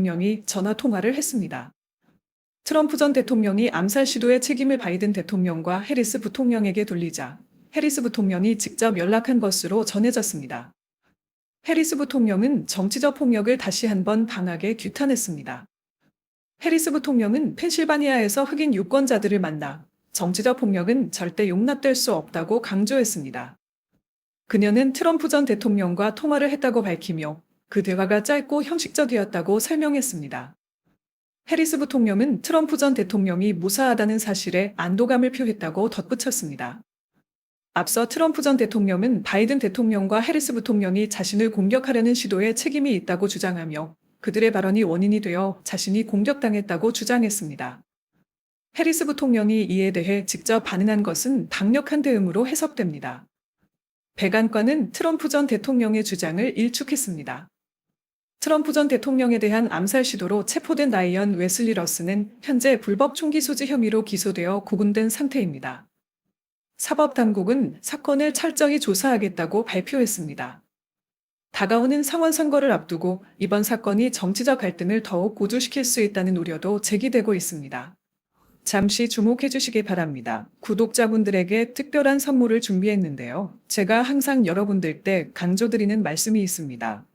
대통령이 전화 통화를 했습니다. 트럼프 전 대통령이 암살 시도의 책임을 바이든 대통령과 해리스 부통령에게 돌리자 해리스 부통령이 직접 연락한 것으로 전해졌습니다. 해리스 부통령은 정치적 폭력을 다시 한번 강하게 규탄했습니다. 해리스 부통령은 펜실바니아에서 흑인 유권자들을 만나 정치적 폭력은 절대 용납될 수 없다고 강조했습니다. 그녀는 트럼프 전 대통령과 통화를 했다고 밝히며 그 대화가 짧고 형식적이었다고 설명했습니다. 해리스 부통령은 트럼프 전 대통령이 무사하다는 사실에 안도감을 표했다고 덧붙였습니다. 앞서 트럼프 전 대통령은 바이든 대통령과 해리스 부통령이 자신을 공격하려는 시도에 책임이 있다고 주장하며 그들의 발언이 원인이 되어 자신이 공격당했다고 주장했습니다. 해리스 부통령이 이에 대해 직접 반응한 것은 강력한 대응으로 해석됩니다. 백안과는 트럼프 전 대통령의 주장을 일축했습니다. 트럼프 전 대통령에 대한 암살 시도로 체포된 라이언 웨슬리 러스는 현재 불법 총기 소지 혐의로 기소되어 구금된 상태입니다. 사법당국은 사건을 철저히 조사하겠다고 발표했습니다. 다가오는 상원 선거를 앞두고 이번 사건이 정치적 갈등을 더욱 고조시킬 수 있다는 우려도 제기되고 있습니다. 잠시 주목해 주시기 바랍니다. 구독자분들에게 특별한 선물을 준비했는데요. 제가 항상 여러분들께 강조드리는 말씀이 있습니다.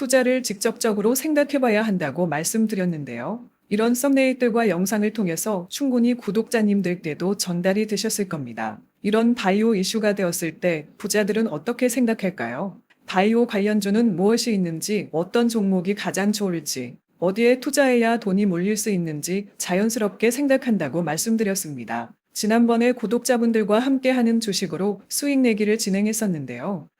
투자를 직접적으로 생각해봐야 한다고 말씀드렸는데요. 이런 썸네일들과 영상을 통해서 충분히 구독자님들께도 전달이 되셨을 겁니다. 이런 바이오 이슈가 되었을 때 부자들은 어떻게 생각할까요? 바이오 관련주는 무엇이 있는지, 어떤 종목이 가장 좋을지, 어디에 투자해야 돈이 몰릴 수 있는지 자연스럽게 생각한다고 말씀드렸습니다. 지난번에 구독자분들과 함께하는 주식으로 수익 내기를 진행했었는데요.